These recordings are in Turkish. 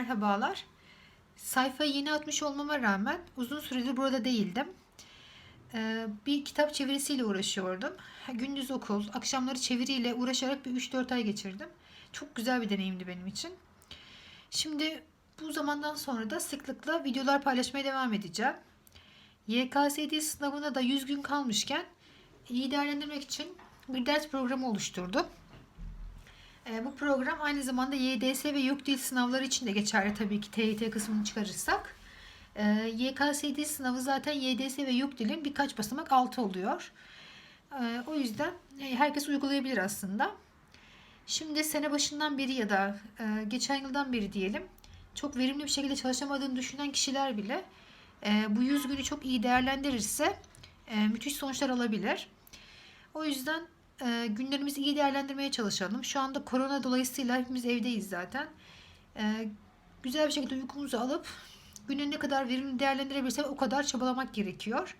merhabalar. Sayfayı yeni atmış olmama rağmen uzun süredir burada değildim. Ee, bir kitap çevirisiyle uğraşıyordum. Gündüz okul, akşamları çeviriyle uğraşarak bir 3-4 ay geçirdim. Çok güzel bir deneyimdi benim için. Şimdi bu zamandan sonra da sıklıkla videolar paylaşmaya devam edeceğim. YKS sınavına da 100 gün kalmışken iyi değerlendirmek için bir ders programı oluşturdum. E, bu program aynı zamanda YDS ve yok dil sınavları için de geçerli tabii ki TYT kısmını çıkarırsak. E, YKS dil sınavı zaten YDS ve yok dilin birkaç basamak altı oluyor. E, o yüzden e, herkes uygulayabilir aslında. Şimdi sene başından beri ya da e, geçen yıldan beri diyelim çok verimli bir şekilde çalışamadığını düşünen kişiler bile e, bu 100 günü çok iyi değerlendirirse müthiş sonuçlar alabilir. O yüzden e, günlerimizi iyi değerlendirmeye çalışalım. Şu anda korona dolayısıyla hepimiz evdeyiz zaten. E, güzel bir şekilde uykumuzu alıp günü ne kadar verimli değerlendirebilirsek o kadar çabalamak gerekiyor.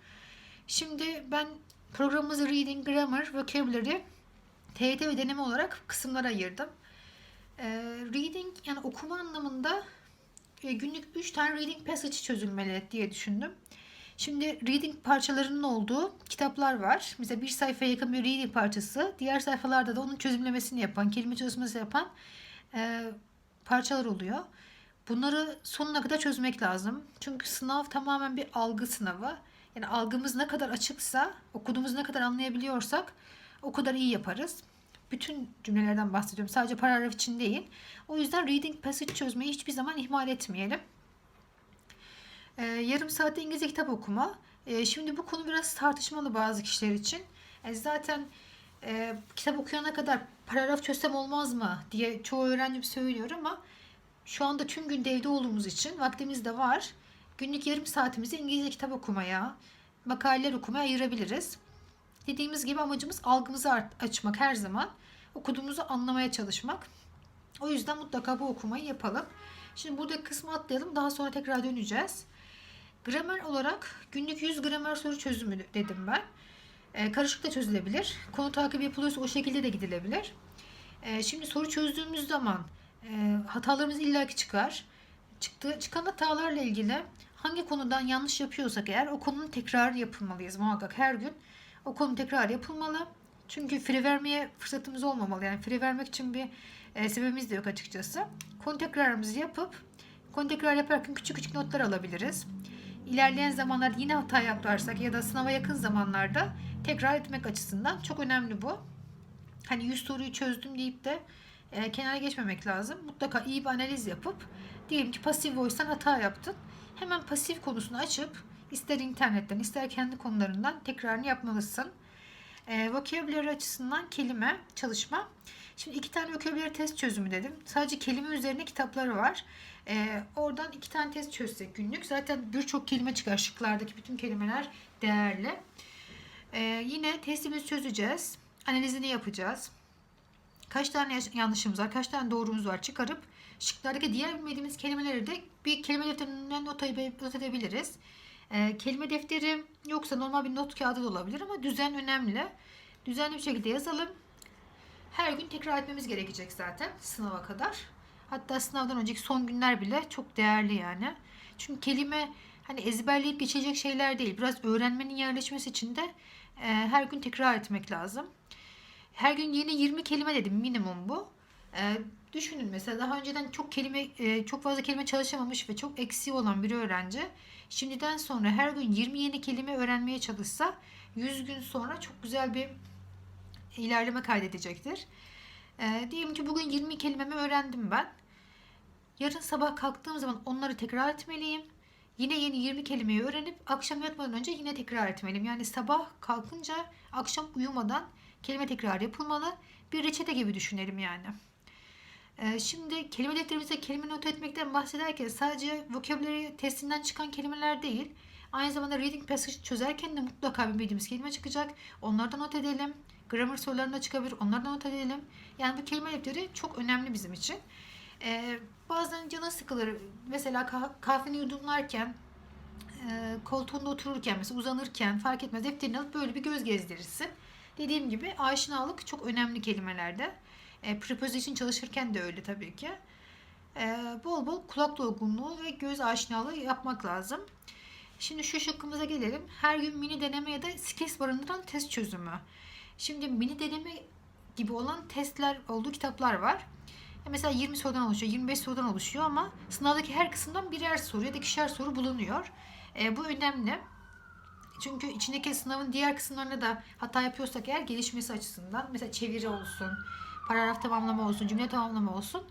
Şimdi ben programımızı Reading, Grammar, Vocabulary, TYT ve deneme olarak kısımlara ayırdım. E, reading yani okuma anlamında e, günlük 3 tane reading passage çözülmeli diye düşündüm. Şimdi reading parçalarının olduğu kitaplar var. Mesela bir sayfaya yakın bir reading parçası. Diğer sayfalarda da onun çözümlemesini yapan, kelime çalışması yapan e, parçalar oluyor. Bunları sonuna kadar çözmek lazım. Çünkü sınav tamamen bir algı sınavı. Yani algımız ne kadar açıksa, okuduğumuz ne kadar anlayabiliyorsak o kadar iyi yaparız. Bütün cümlelerden bahsediyorum. Sadece paragraf için değil. O yüzden reading passage çözmeyi hiçbir zaman ihmal etmeyelim. Ee, yarım saatte İngilizce kitap okuma. Ee, şimdi bu konu biraz tartışmalı bazı kişiler için. E, zaten e, kitap okuyana kadar paragraf çözsem olmaz mı diye çoğu öğrencim söylüyor ama şu anda tüm gün evde olduğumuz için vaktimiz de var. Günlük yarım saatimizi İngilizce kitap okumaya, makaleler okumaya ayırabiliriz. Dediğimiz gibi amacımız algımızı açmak her zaman. Okuduğumuzu anlamaya çalışmak. O yüzden mutlaka bu okumayı yapalım. Şimdi burada kısmı atlayalım. Daha sonra tekrar döneceğiz. Gramer olarak günlük 100 gramer soru çözümü dedim ben. E, karışık da çözülebilir. Konu takibi yapılıyorsa o şekilde de gidilebilir. E, şimdi soru çözdüğümüz zaman e, hatalarımız illaki çıkar. Çıktı, çıkan hatalarla ilgili hangi konudan yanlış yapıyorsak eğer o konunun tekrar yapılmalıyız muhakkak her gün. O konu tekrar yapılmalı. Çünkü free vermeye fırsatımız olmamalı. Yani free vermek için bir e, sebebimiz de yok açıkçası. Konu tekrarımızı yapıp konu tekrar yaparken küçük küçük notlar alabiliriz. İlerleyen zamanlarda yine hata yaparsak ya da sınava yakın zamanlarda tekrar etmek açısından çok önemli bu. Hani 100 soruyu çözdüm deyip de e, kenara geçmemek lazım. Mutlaka iyi bir analiz yapıp diyelim ki pasif voice'dan hata yaptın. Hemen pasif konusunu açıp ister internetten ister kendi konularından tekrarını yapmalısın. E, vocabulary açısından kelime çalışma. Şimdi iki tane vocabulary test çözümü dedim. Sadece kelime üzerine kitapları var. E, oradan iki tane test çözsek günlük. Zaten birçok kelime çıkar. Şıklardaki bütün kelimeler değerli. E, yine testimizi çözeceğiz. Analizini yapacağız. Kaç tane yanlışımız var, kaç tane doğrumuz var çıkarıp şıklardaki diğer bilmediğimiz kelimeleri de bir kelime defterinden not edebiliriz. E, kelime defteri yoksa normal bir not kağıdı da olabilir ama düzen önemli. Düzenli bir şekilde yazalım. Her gün tekrar etmemiz gerekecek zaten sınava kadar. Hatta sınavdan önceki son günler bile çok değerli yani. Çünkü kelime hani ezberleyip geçecek şeyler değil. Biraz öğrenmenin yerleşmesi için de e, her gün tekrar etmek lazım. Her gün yeni 20 kelime dedim minimum bu. E, düşünün mesela daha önceden çok kelime e, çok fazla kelime çalışamamış ve çok eksiği olan bir öğrenci şimdiden sonra her gün 20 yeni kelime öğrenmeye çalışsa 100 gün sonra çok güzel bir ilerleme kaydedecektir. E, diyelim ki bugün 20 kelimemi öğrendim ben. Yarın sabah kalktığım zaman onları tekrar etmeliyim. Yine yeni 20 kelimeyi öğrenip akşam yatmadan önce yine tekrar etmeliyim. Yani sabah kalkınca akşam uyumadan kelime tekrar yapılmalı. Bir reçete gibi düşünelim yani. Ee, şimdi kelime defterimizde kelime not etmekten bahsederken sadece vocabulary testinden çıkan kelimeler değil. Aynı zamanda reading passage çözerken de mutlaka bilmediğimiz kelime çıkacak. Onlardan not edelim. Grammar sorularında çıkabilir. Onlardan not edelim. Yani bu kelime defteri çok önemli bizim için. Ee, bazen canın sıkılır. Mesela kah- kahveni yudumlarken, e, koltuğunda otururken, mesela uzanırken fark etmez defterini alıp böyle bir göz gezdirirsin. Dediğim gibi aşinalık çok önemli kelimelerde. E, preposition çalışırken de öyle tabii ki. e, bol bol kulak dolgunluğu ve göz aşinalığı yapmak lazım. Şimdi şu şıkkımıza gelelim. Her gün mini deneme ya da skills barındıran test çözümü. Şimdi mini deneme gibi olan testler olduğu kitaplar var. E, Mesela 20 sorudan oluşuyor, 25 sorudan oluşuyor ama sınavdaki her kısımdan birer soru ya da ikişer soru bulunuyor. E, bu önemli. Çünkü içindeki sınavın diğer kısımlarında da hata yapıyorsak eğer gelişmesi açısından mesela çeviri olsun, paragraf tamamlama olsun, cümle tamamlama olsun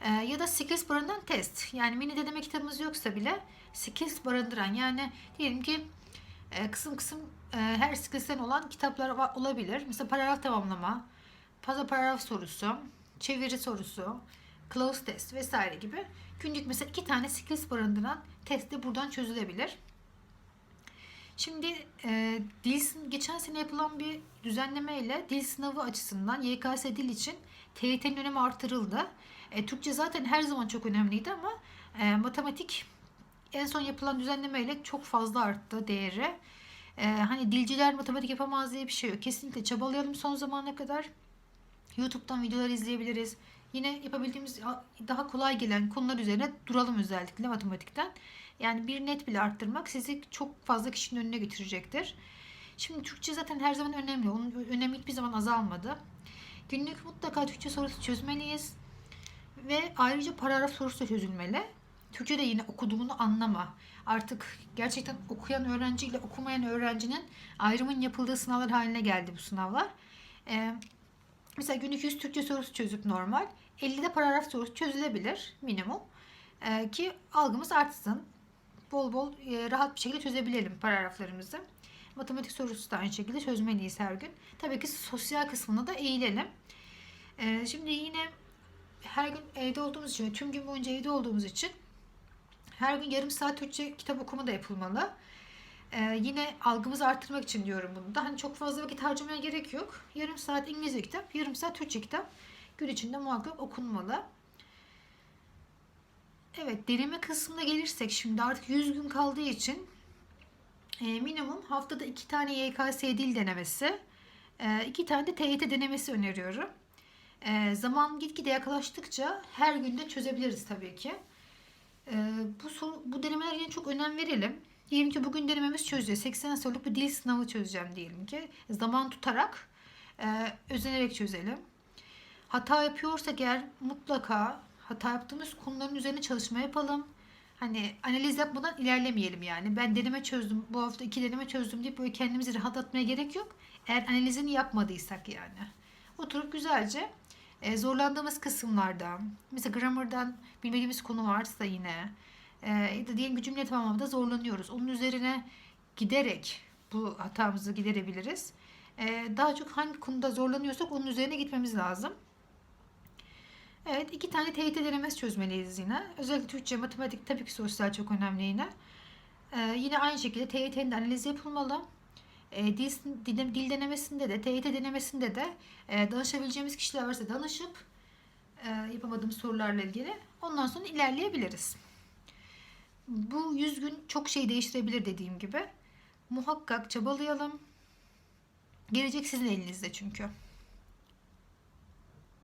e, ya da skills barındıran test. Yani mini deneme kitabımız yoksa bile skills barındıran yani diyelim ki e, kısım kısım e, her skills'ten olan kitaplar va- olabilir. Mesela paragraf tamamlama, fazla paragraf sorusu, çeviri sorusu, close test vesaire gibi günlük mesela iki tane skills barındıran test de buradan çözülebilir. Şimdi e, dil geçen sene yapılan bir düzenleme ile dil sınavı açısından YKS dil için TYT'nin önemi artırıldı. E, Türkçe zaten her zaman çok önemliydi ama e, matematik en son yapılan düzenleme ile çok fazla arttı değeri. E, hani dilciler matematik yapamaz diye bir şey yok. Kesinlikle çabalayalım son zamana kadar. YouTube'dan videolar izleyebiliriz. Yine yapabildiğimiz daha kolay gelen konular üzerine duralım özellikle matematikten. Yani bir net bile arttırmak sizi çok fazla kişinin önüne getirecektir. Şimdi Türkçe zaten her zaman önemli. Onun önemi hiçbir zaman azalmadı. Günlük mutlaka Türkçe sorusu çözmeliyiz. Ve ayrıca paragraf sorusu da çözülmeli. Türkçe'de yine okuduğunu anlama. Artık gerçekten okuyan öğrenci ile okumayan öğrencinin ayrımın yapıldığı sınavlar haline geldi bu sınavlar. Ee, mesela günlük 100 Türkçe sorusu çözüp normal. 50 de paragraf sorusu çözülebilir minimum. Ee, ki algımız artsın. Bol bol e, rahat bir şekilde çözebilelim paragraflarımızı. Matematik sorusu da aynı şekilde çözmeliyiz her gün. Tabii ki sosyal kısmına da eğilelim. Ee, şimdi yine her gün evde olduğumuz için, tüm gün boyunca evde olduğumuz için her gün yarım saat Türkçe kitap okuma da yapılmalı. Ee, yine algımızı arttırmak için diyorum bunu da. Hani çok fazla vakit harcamaya gerek yok. Yarım saat İngilizce kitap, yarım saat Türkçe kitap gün içinde muhakkak okunmalı. Evet, deneme kısmına gelirsek şimdi artık 100 gün kaldığı için e, minimum haftada 2 tane YKS dil denemesi, 2 tane de TYT denemesi öneriyorum. E, zaman gitgide yaklaştıkça her günde çözebiliriz tabii ki. E, bu soru, bu denemeler yine çok önem verelim. Diyelim ki bugün denememiz çözeceğiz. 80 soruluk bir dil sınavı çözeceğim diyelim ki. Zaman tutarak, e, özenerek çözelim. Hata yapıyorsak eğer mutlaka hata yaptığımız konuların üzerine çalışma yapalım. Hani analiz yapmadan ilerlemeyelim yani. Ben deneme çözdüm, bu hafta iki deneme çözdüm deyip böyle kendimizi rahatlatmaya gerek yok. Eğer analizini yapmadıysak yani. Oturup güzelce e, zorlandığımız kısımlarda, mesela grammar'dan bilmediğimiz konu varsa yine ya da diyelim ki cümle tamamlamada zorlanıyoruz. Onun üzerine giderek bu hatamızı giderebiliriz. E, daha çok hangi konuda zorlanıyorsak onun üzerine gitmemiz lazım. Evet, iki tane TYT denemesi çözmeliyiz yine. Özellikle Türkçe, matematik, tabii ki sosyal çok önemli yine. Ee, yine aynı şekilde TYT'nin analizi yapılmalı. Ee, dil, dil, dil denemesinde de, TYT denemesinde de e, danışabileceğimiz kişiler varsa danışıp e, yapamadığımız sorularla ilgili ondan sonra ilerleyebiliriz. Bu 100 gün çok şey değiştirebilir dediğim gibi. Muhakkak çabalayalım. Gelecek sizin elinizde çünkü.